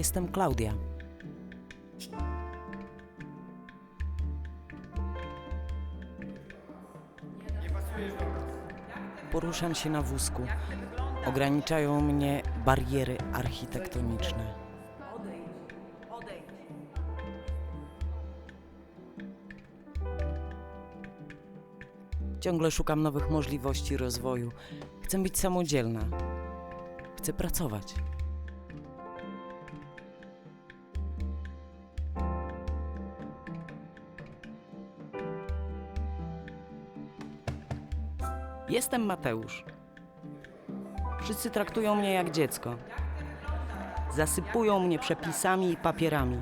Jestem Klaudia. Poruszam się na wózku. Ograniczają mnie bariery architektoniczne. Ciągle szukam nowych możliwości rozwoju. Chcę być samodzielna. Chcę pracować. Jestem Mateusz. Wszyscy traktują mnie jak dziecko. Zasypują mnie przepisami i papierami.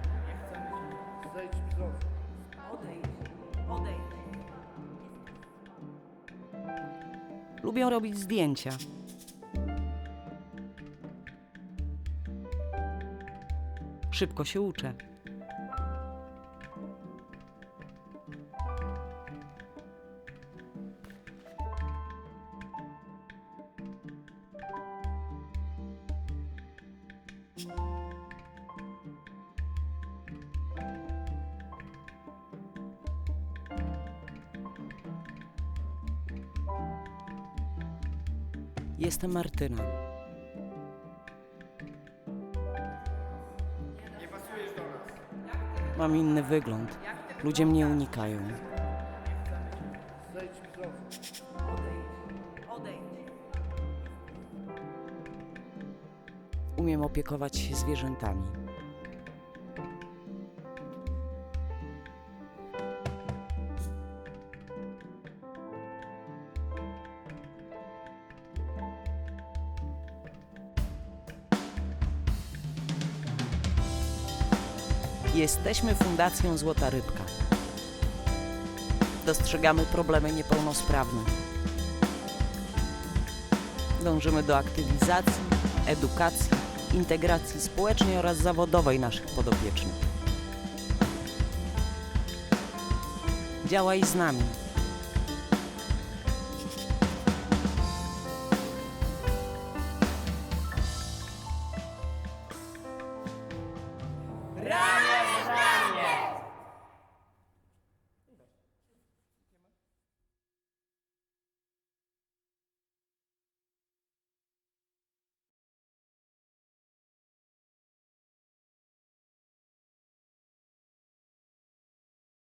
Lubią robić zdjęcia. Szybko się uczę. Jestem Martyna. Mam inny wygląd. Ludzie mnie unikają. Umiem opiekować się zwierzętami. Jesteśmy Fundacją Złota Rybka. Dostrzegamy problemy niepełnosprawnych. Dążymy do aktywizacji, edukacji, integracji społecznej oraz zawodowej naszych podopiecznych. Działaj z nami.